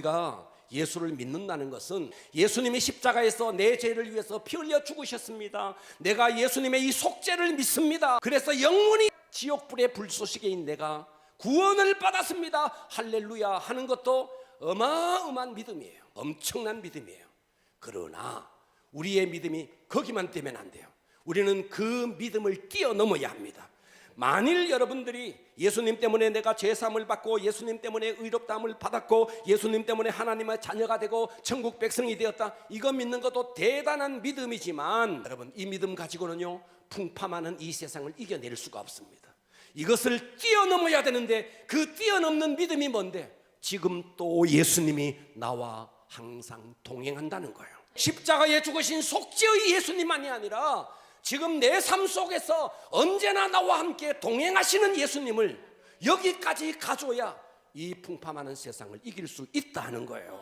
우리가 예수를 믿는다는 것은 예수님이 십자가에서 내 죄를 위해서 피 흘려 죽으셨습니다. 내가 예수님의 이 속죄를 믿습니다. 그래서 영원히 지옥불의 불쏘시개인 내가 구원을 받았습니다. 할렐루야 하는 것도 어마어마한 믿음이에요. 엄청난 믿음이에요. 그러나 우리의 믿음이 거기만 되면 안 돼요. 우리는 그 믿음을 뛰어넘어야 합니다. 만일 여러분들이 예수님 때문에 내가 죄사함을 받고 예수님 때문에 의롭다함을 받았고 예수님 때문에 하나님의 자녀가 되고 천국 백성이 되었다. 이거 믿는 것도 대단한 믿음이지만 여러분 이 믿음 가지고는요 풍파많은 이 세상을 이겨낼 수가 없습니다. 이것을 뛰어넘어야 되는데 그 뛰어넘는 믿음이 뭔데? 지금 또 예수님이 나와 항상 동행한다는 거예요. 십자가에 죽으신 속죄의 예수님만이 아니라 지금 내 삶 속에서 언제나 나와 함께 동행하시는 예수님을 여기까지 가져야 이 풍파많은 세상을 이길 수 있다 하는 거예요.